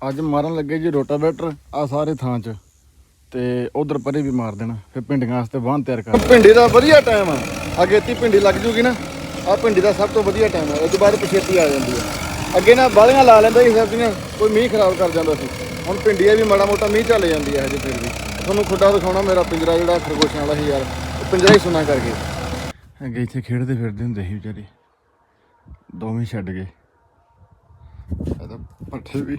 ਅੱਜ ਮਾਰਨ ਲੱਗੇ ਜੀ ਰੋਟਾਵੇਟਰ ਆ ਸਾਰੇ ਥਾਂ 'ਚ। ਤੇ ਉਧਰ ਪਰੇ ਵੀ ਮਾਰ ਦੇਣਾ। ਫਿਰ ਭਿੰਡੀਆਂ ਵਾਸਤੇ ਵਾਹਨ ਤਿਆਰ ਕਰ। ਭਿੰਡੀ ਦਾ ਵਧੀਆ ਟਾਈਮ ਆ। ਅਗੇਤੀ ਭਿੰਡੀ ਲੱਗ ਜੂਗੀ ਨਾ ਆ ਭਿੰਡੀ ਦਾ ਸਭ ਤੋਂ ਵਧੀਆ ਟਾਈਮ ਆ। ਉਸ ਤੋਂ ਬਾਅਦ ਪਛੇਤੀ ਆ ਜਾਂਦੀ ਆ। ਅੱਗੇ ਨਾ ਬਾਲੀਆਂ ਲਾ ਲੈਂਦਾ ਸੀ ਸਬਜ਼ੀਆਂ ਕੋਈ ਮੀਂਹ ਖਰਾਬ ਕਰ ਜਾਂਦਾ ਸੀ। ਹੁਣ ਭਿੰਡੀ ਆ ਵੀ ਮਾੜਾ ਮੋਟਾ ਮੀਂਹ ਚੱਲ ਜਾਂਦੀ ਆ ਹਜੇ ਫਿਰ ਵੀ ਤੁਹਾਨੂੰ ਖੁੱਡਾ ਦਿਖਾਉਣਾ ਮੇਰਾ ਪਿੰਜਰਾ ਜਿਹੜਾ ਖਰਗੋਸ਼ਾਂ ਵਾਲਾ ਸੀ ਯਾਰ। ਪਿੰਜਰਾ ਹੀ ਸੁਣਾ ਕਰਕੇ। ਅੱਗੇ ਇੱਥੇ ਖੇਡਦੇ ਫਿਰਦੇ ਹੁੰਦੇ ਸੀ ਵਿਚਾਰੇ। ਦੋਵੇਂ ਛੱਡ ਗਏ। ਇਹਦਾ ਪੱਠੇ ਵੀ।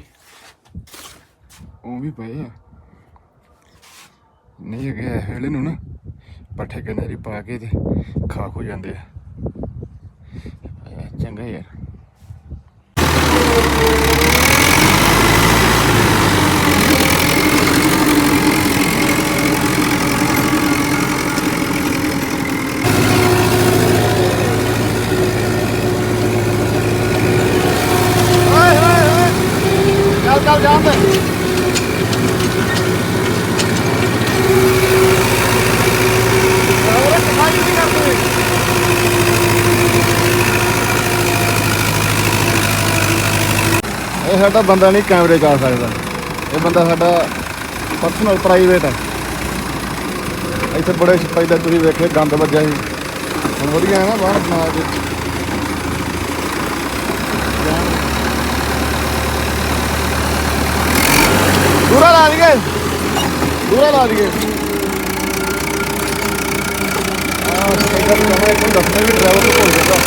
ਉਹ ਵੀ ਪਏ ਆ। ਨਹੀਂ ਹੈਗੇ ਇਹ ਨੂੰ ਨਾ। ਪੱਠੇ ਕਨੇਰੀ ਪਾ ਕੇ ਤੇ ਖਾਕ ਹੋ ਜਾਂਦੇ ਆ। ਚੰਗਾ ਯਾਰ। ਚੱਲ ਚੱਲ ਜਾਣ ਦੇ ਹੋਰ, ਸਫ਼ਾਈ ਨਹੀਂ ਕਰਦੇ ਇਹ ਸਾਡਾ ਬੰਦਾ ਨਹੀਂ ਕੈਮਰੇ 'ਚ ਆ ਸਕਦਾ। ਇਹ ਬੰਦਾ ਸਾਡਾ ਪਰਸਨਲ ਪ੍ਰਾਈਵੇਟ ਹੈ। ਇੱਥੇ ਬੜੇ ਪਹਿਲਾਂ ਤੁਸੀਂ ਵੇਖੇ, ਗੰਦ ਵੱਜਿਆ ਸੀ। ਹੁਣ ਵਧੀਆ ਹੈ ਨਾ, ਬਾਹਰ ਬਣਾ ਕੇ ਦੂਰਾ ਲਾ ਦਈਏ ਦੂਰਾ ਲਾ ਦਈਏ। ਆ ਸਟੇਸ਼ਨ ਨਵਾਂ ਇੱਕ ਦੱਸਣਾ ਵੀ ਡਰਾਈਵਰ ਨੂੰ ਭੁੱਲ ਜਾਂਦਾ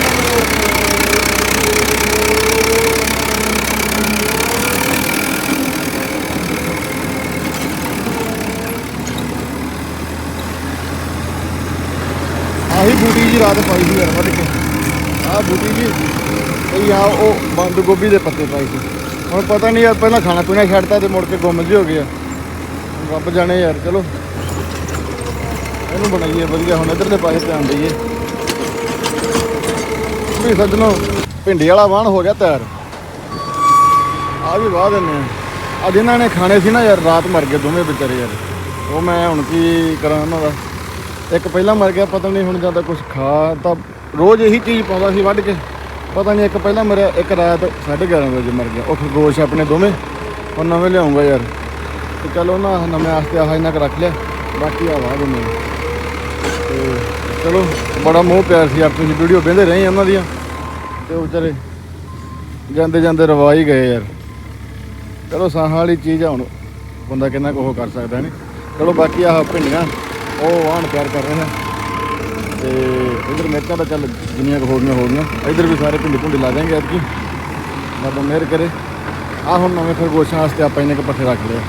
ਆਹੀ ਬੂਟੀ ਜੀ ਰਾਤ ਪਾਈ ਸੀ ਯਾਰ, ਵੱਢ ਕੇ। ਆਹ ਬੂਟੀ ਜੀ, ਇਹ ਆ ਉਹ ਬੰਦ ਗੋਭੀ ਦੇ ਪੱਤੇ ਪਾਈ ਸੀ। ਹੁਣ ਪਤਾ ਨਹੀਂ ਯਾਰ, ਪਹਿਲਾਂ ਖਾਣਾ ਪੀਣਾ ਛੱਡਤਾ ਤੇ ਮੁੜ ਕੇ ਗੁੰਮ ਜਿਹੇ ਹੋ ਗਏ ਆ। ਰੱਬ ਜਾਣੇ ਯਾਰ, ਚਲੋ। ਇਹਨੂੰ ਬਣਾਈਏ, ਵਧੀਆ। ਹੁਣ ਇਧਰਲੇ ਪਾਸੇ ਧਿਆਨ ਦਈਏ। ਵੀ ਸੱਜਣੋ, ਭਿੰਡੀ ਵਾਲਾ ਵਾਹਣ ਹੋ ਗਿਆ ਤਿਆਰ। ਆ ਵੀ ਵਾਹ ਦਿੰਨੇ ਆ। ਅੱਜ ਇਹਨਾਂ ਨੇ ਖਾਣੇ ਸੀ ਨਾ ਯਾਰ, ਰਾਤ ਮਰ ਗਏ ਦੋਵੇਂ ਵਿਚਾਰੇ ਯਾਰ। ਉਹ ਮੈਂ ਹੁਣ ਕੀ ਕਰਾਂ ਉਹਨਾਂ ਦਾ। ਇੱਕ ਪਹਿਲਾਂ ਮਰ ਗਿਆ, ਪਤਾ ਨਹੀਂ ਹੁਣ ਜਾਂਦਾ ਕੁਝ ਖਾ, ਤਾਂ ਰੋਜ਼ ਇਹੀ ਚੀਜ਼ ਪਾਉਂਦਾ ਸੀ ਵੱਢ ਕੇ। ਪਤਾ ਨਹੀਂ ਇੱਕ ਪਹਿਲਾਂ ਮਰਿਆ, ਇੱਕ ਰਾਤ 11:30 ਵਜੇ ਮਰ ਗਿਆ। ਉਹ ਖਰਗੋਸ਼ ਆਪਣੇ ਦੋਵੇਂ। ਉਹ ਨਵੇਂ ਲਿਆਉਂਗਾ ਯਾਰ। ਤੇ ਚਲੋ ਨਾ ਨਵੇਂ ਆਸਤੇ ਆਹ ਇਹਨਾਂ ਕ ਰੱਖ ਲਿਆ। ਬਾਕੀ ਆ ਵਾਹ ਦਿੰਦੇ ਤੇ ਚਲੋ, ਬੜਾ ਮੋਹ ਪਿਆਰ ਸੀ ਆਪ ਤੁਸੀਂ ਵੀਡੀਓ ਵੇਂਦੇ ਰਹੇ ਉਹਨਾਂ ਦੀਆਂ। ਤੇ ਉਹ ਵਿਚਾਰੇ ਜਾਂਦੇ ਜਾਂਦੇ ਰਵਾ ਹੀ ਗਏ ਯਾਰ। ਚਲੋ, ਸਾਹ ਵਾਲੀ ਚੀਜ਼ ਆ ਹੁਣ। ਬੰਦਾ ਕਿੰਨਾ ਕੁ ਉਹ ਕਰ ਸਕਦਾ ਨਹੀਂ ਚਲੋ, ਬਾਕੀ ਆਹ ਭਿੰਡੀਆਂ, ਉਹ ਆਣ ਪਿਆਰ ਕਰ ਰਹੇ ਨੇ। ਤੇ ਇਧਰ ਮਿਰਚਾਂ ਤਾਂ ਚੱਲ ਜਿੰਨੀਆਂ ਕੁ ਹੋ ਗਈਆਂ ਹੋ ਗਈਆਂ। ਇਧਰ ਵੀ ਸਾਰੇ ਭਿੰਡੀ ਭੁੰਡੀ ਲਾ ਜਾਾਂਗੇ ਐਤਕੀ। ਰੱਬ ਮਿਹਰ ਕਰੇ। ਆ ਹੁਣ ਨਵੇਂ ਖਰਗੋਸ਼ਾਂ ਵਾਸਤੇ ਆਪਾਂ ਇਹਨੇ ਕ ਪੱਠੇ ਰੱਖ ਲਏ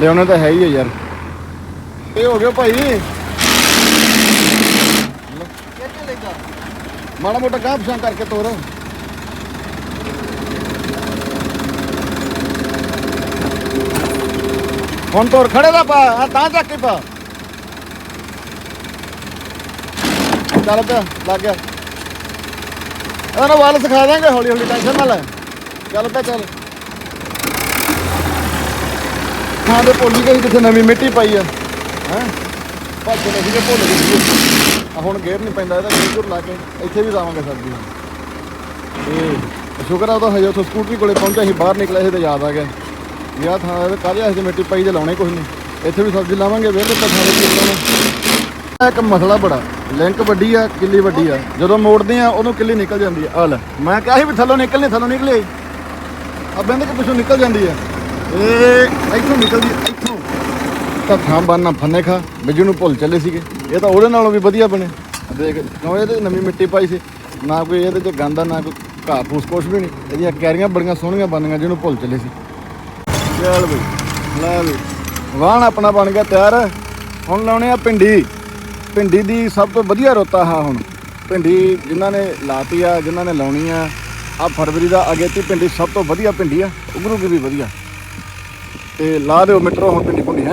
ਲਿਆਉਣਾ ਤਾਂ ਹੈ ਹੀ ਆ ਯਾਰ। ਇਹ ਹੋ ਗਿਆ ਭਾਈ। ਮਾੜਾ ਮੋਟਾ ਗਾਹ ਪਛਾਣ ਕਰਕੇ ਤੋਰ। ਹੁਣ ਤੋਰ, ਖੜੇ ਦਾ ਪਾ ਆ ਤਾਂ ਚੱਕ ਕੇ ਪਾ। ਚੱਲ ਪਿਆ, ਲੱਗ ਗਿਆ। ਇਹਨਾਂ ਵਾਲ ਸਿਖਾ ਦਾਂਗੇ ਹੌਲੀ ਹੌਲੀ ਟੈਨਸ਼ਨ ਨਾ ਲੈ। ਚੱਲ ਪਿਆ, ਚੱਲ। ਥਾਂ 'ਤੇ ਭੁੱਲ ਗਈ ਜਿੱਥੇ ਨਵੀਂ ਮਿੱਟੀ ਪਾਈ ਆ। ਹੈ? ਭੱਜ ਨਹੀਂ ਸੀਗੇ ਭੁੱਲ ਗਈ। ਸੀਗੇ ਆ ਹੁਣ ਗੇਅਰ ਨਹੀਂ ਪੈਂਦਾ, ਇਹਦਾ ਗੇਰ ਗੁਰ ਲਾ ਕੇ ਇੱਥੇ ਵੀ ਜਾਵਾਂਗੇ ਸਬਜ਼ੀ ਤੇ ਸ਼ੁਕਰ ਆ ਉਹ ਤਾਂ ਹਜੇ ਉੱਥੇ ਸਕੂਟਰੀ ਕੋਲੇ ਪਹੁੰਚਿਆ ਸੀ, ਬਾਹਰ ਨਿਕਲਿਆ ਸੀ ਤੇ ਯਾਦ ਆ ਗਿਆ। ਵੀ ਆਹ ਥਾਂ ਇਹਦੇ ਕਾਹਦੇ ਵਾਸਤੇ ਮਿੱਟੀ ਪਾਈ ਤੇ ਲਾਉਣੇ ਕੁਝ ਨਹੀਂ। ਇੱਥੇ ਵੀ ਸਬਜ਼ੀ ਲਾਵਾਂਗੇ ਵੇਲੇ ਤਾਂ ਥਾਂ ਦੇ ਕੀ ਲਾਉਣਾ। ਇੱਕ ਮਸਲਾ ਬੜਾ, ਲਿੰਕ ਵੱਡੀ ਆ, ਕਿੱਲੀ ਵੱਡੀ ਆ। ਜਦੋਂ ਮੋੜਦੇ ਆ ਉਦੋਂ ਕਿੱਲੀ ਨਿਕਲ ਜਾਂਦੀ ਆ। ਆ ਲੈ, ਮੈਂ ਕਿਹਾ ਸੀ ਵੀ ਥੱਲੋਂ ਨਿਕਲਣੀ, ਥੱਲੋਂ ਨਿਕਲੇ ਆ ਬੰਦ ਕੇ ਪਿੱਛੋਂ ਨਿਕਲ ਜਾਂਦੀ ਆ। ਇਹ ਇੱਥੋਂ ਨਿਕਲਦੀ ਇੱਥੋਂ। ਤਾਂ ਥਾਂ ਬੰਨਾ ਫੰਨੇ ਖਾ, ਬਿੱਜੂ ਨੂੰ ਭੁੱਲ ਚੱਲੇ ਸੀਗੇ। ਇਹ ਤਾਂ ਉਹਦੇ ਨਾਲੋਂ ਵੀ ਵਧੀਆ ਬਣੇ। ਆ ਦੇਖ, ਕਿਉਂ ਇਹਦੇ 'ਚ ਨਵੀਂ ਮਿੱਟੀ ਪਾਈ ਸੀ? ਨਾ ਕੋਈ ਇਹਦੇ 'ਚ ਗੰਦਾ ਨਾ ਕੋਈ ਘਾਹ ਫੂਸ, ਕੁਛ ਵੀ ਨਹੀਂ। ਇਹਦੀਆਂ ਕੈਰੀਆਂ ਬੜੀਆਂ ਸੋਹਣੀਆਂ ਬਣੀਆਂ ਜਿਹਨੂੰ ਭੁੱਲ ਚੱਲੇ ਸੀ। ਚੱਲ ਬਈ, ਲੈ ਬਈ। ਵਾਹਣ ਆਪਣਾ ਬਣ ਗਿਆ ਤਿਆਰ। ਹੁਣ ਲਾਉਣੇ ਆ ਭਿੰਡੀ। ਭਿੰਡੀ ਦੀ ਸਭ ਤੋਂ ਵਧੀਆ ਰੁੱਤ ਆ ਹੁਣ। ਭਿੰਡੀ ਜਿਨ੍ਹਾਂ ਨੇ ਲਾਤੀ ਆ, ਜਿਨ੍ਹਾਂ ਨੇ ਲਾਉਣੀ ਆ ਆ ਫਰਵਰੀ ਦਾ ਅਗੇਤੀ ਭਿੰਡੀ ਸਭ ਤੋਂ ਵਧੀਆ ਭਿੰਡੀ ਆ। ਉਗਰੂਗੀ ਵੀ ਵਧੀਆ। ਤੇ ਲਾ ਦਿਓ ਮਿੱਤਰੋ ਹੁਣ ਪਿੰਡੀ ਭੁੰਡੀ ਹੈਂ।